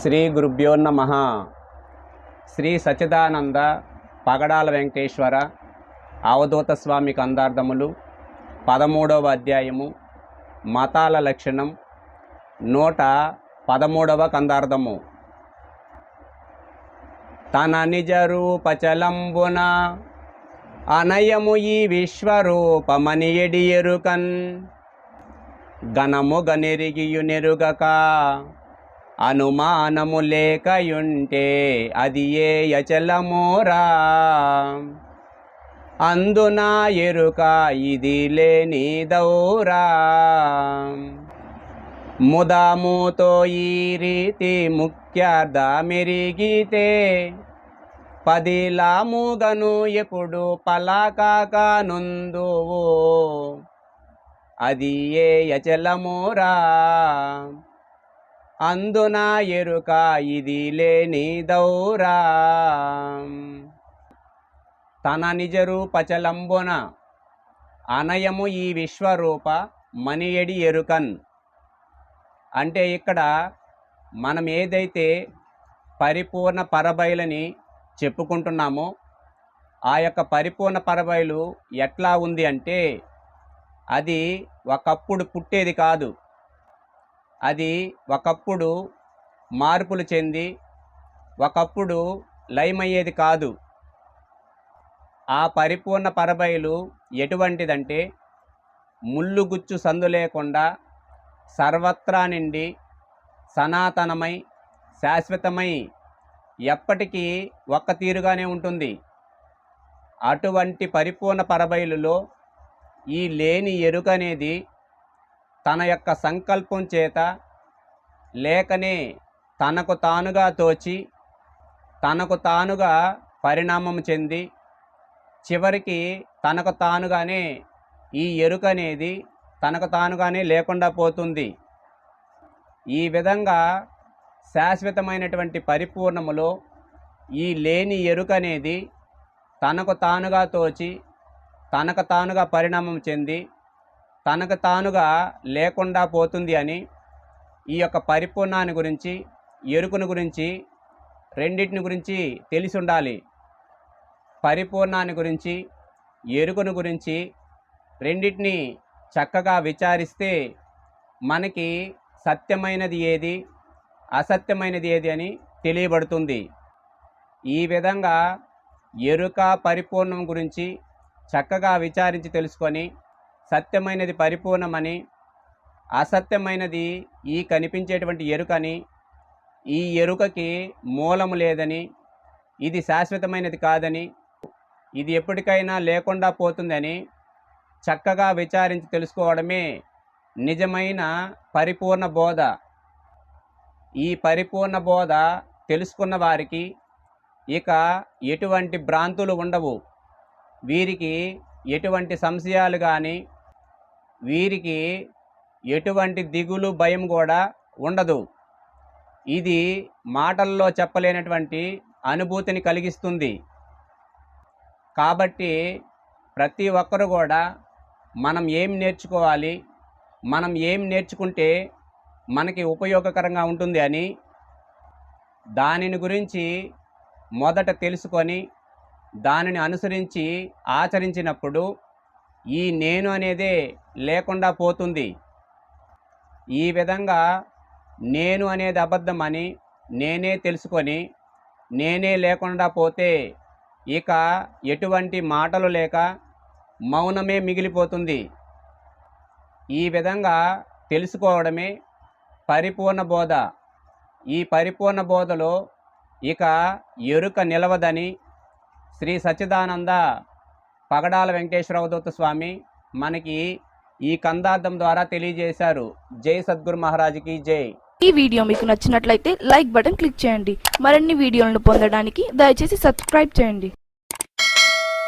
శ్రీ గురుభ్యో నమ. శ్రీ సచిదానంద పగడాల వెంకటేశ్వర అవధూత స్వామి కందార్థములు పదమూడవ అధ్యాయము మతాల లక్షణం నూట పదమూడవ కందార్థము. తన నిజ రూపచలంబున అనయము ఈ విశ్వరూపమని ఎడి ఎరుకన్ గణము గనెరిగియు నెరుగక అనుమానము లేకయుంటే అది ఏ యచలమోరా? అందున ఎరుక ఇది లేని దౌరా. ముదాముతో ఈ రీతి ముఖ్యార్థ మెరిగితే పదిలాముగను ఎప్పుడు పలాకాకానుందువు? అది ఏ యచలమోరా? అందున ఎరుక ఇది లేని దౌరా. తన నిజరూపచలంబున అనయము ఈ విశ్వరూప మనియడి ఎరుకన్. అంటే ఇక్కడ మనం ఏదైతే పరిపూర్ణ పరబయలని చెప్పుకుంటున్నామో ఆ యొక్క పరిపూర్ణ పరబయలు ఎట్లా ఉంది అంటే అది ఒకప్పుడు పుట్టేది కాదు. అది ఒకప్పుడు మార్పులు చెంది ఒకప్పుడు లయమయ్యేది కాదు. ఆ పరిపూర్ణ పరబయలు ఎటువంటిదంటే ముల్లుగుచ్చు సందు లేకుండా సర్వత్రా నిండి సనాతనమై శాశ్వతమై ఎప్పటికీ ఒక్క తీరుగానే ఉంటుంది. అటువంటి పరిపూర్ణ పరబయలులో ఈ లేని ఎరుక అనేది తన యొక్క సంకల్పం చేత లేకనే తనకు తానుగా తోచి తనకు తానుగా పరిణామం చెంది చివరికి తనకు తానుగానే ఈ ఎరుక అనేది తనకు తానుగానే లేకుండా పోతుంది. ఈ విధంగా శాశ్వతమైనటువంటి పరిపూర్ణములో ఈ లేని ఎరుక అనేది తనకు తానుగా తోచి తనకు తానుగా పరిణామం చెంది తనకు తానుగా లేకుండా పోతుంది అని ఈ యొక్క పరిపూర్ణాన్ని గురించి ఎరుకును గురించి రెండింటిని గురించి తెలిసి ఉండాలి. పరిపూర్ణాన్ని గురించి ఎరుకును గురించి రెండింటిని చక్కగా విచారిస్తే మనకి సత్యమైనది ఏది అసత్యమైనది ఏది అని తెలియబడుతుంది. ఈ విధంగా ఎరుక పరిపూర్ణం గురించి చక్కగా విచారించి తెలుసుకొని సత్యమైనది పరిపూర్ణమని అసత్యమైనది ఈ కనిపించేటువంటి ఎరుకని ఈ ఎరుకకి మూలము లేదని ఇది శాశ్వతమైనది కాదని ఇది ఎప్పటికైనా లేకుండా పోతుందని చక్కగా విచారించి తెలుసుకోవడమే నిజమైన పరిపూర్ణ బోధ. ఈ పరిపూర్ణ బోధ తెలుసుకున్న వారికి ఇక ఎటువంటి భ్రాంతులు ఉండవు. వీరికి ఎటువంటి సంశయాలు కానీ వీరికి ఎటువంటి దిగులు భయం కూడా ఉండదు. ఇది మాటల్లో చెప్పలేనటువంటి అనుభూతిని కలిగిస్తుంది. కాబట్టి ప్రతి ఒక్కరు కూడా మనం ఏం నేర్చుకోవాలి మనం ఏం నేర్చుకుంటే మనకి ఉపయోగకరంగా ఉంటుంది అని దానిని గురించి మొదట తెలుసుకొని దానిని అనుసరించి ఆచరించినప్పుడు ఈ నేను అనేదే లేకుండా పోతుంది. ఈ విధంగా నేను అనేది అబద్ధమని నేనే తెలుసుకొని నేనే లేకుండా పోతే ఇక ఎటువంటి మాటలు లేక మౌనమే మిగిలిపోతుంది. ఈ విధంగా తెలుసుకోవడమే పరిపూర్ణ బోధ. ఈ పరిపూర్ణ బోధలో ఇక ఎరుక నిలవదని శ్రీ సచ్చిదానంద పగడాల వెంకటేశ్వరవదూత స్వామి మనకి ఈ కందార్థం ద్వారా తెలియజేశారు. జై సద్గురు మహారాజుకి జై. ఈ వీడియో మీకు నచ్చినట్లయితే లైక్ బటన్ క్లిక్ చేయండి. మరిన్ని వీడియోలను పొందడానికి దయచేసి సబ్స్క్రైబ్ చేయండి.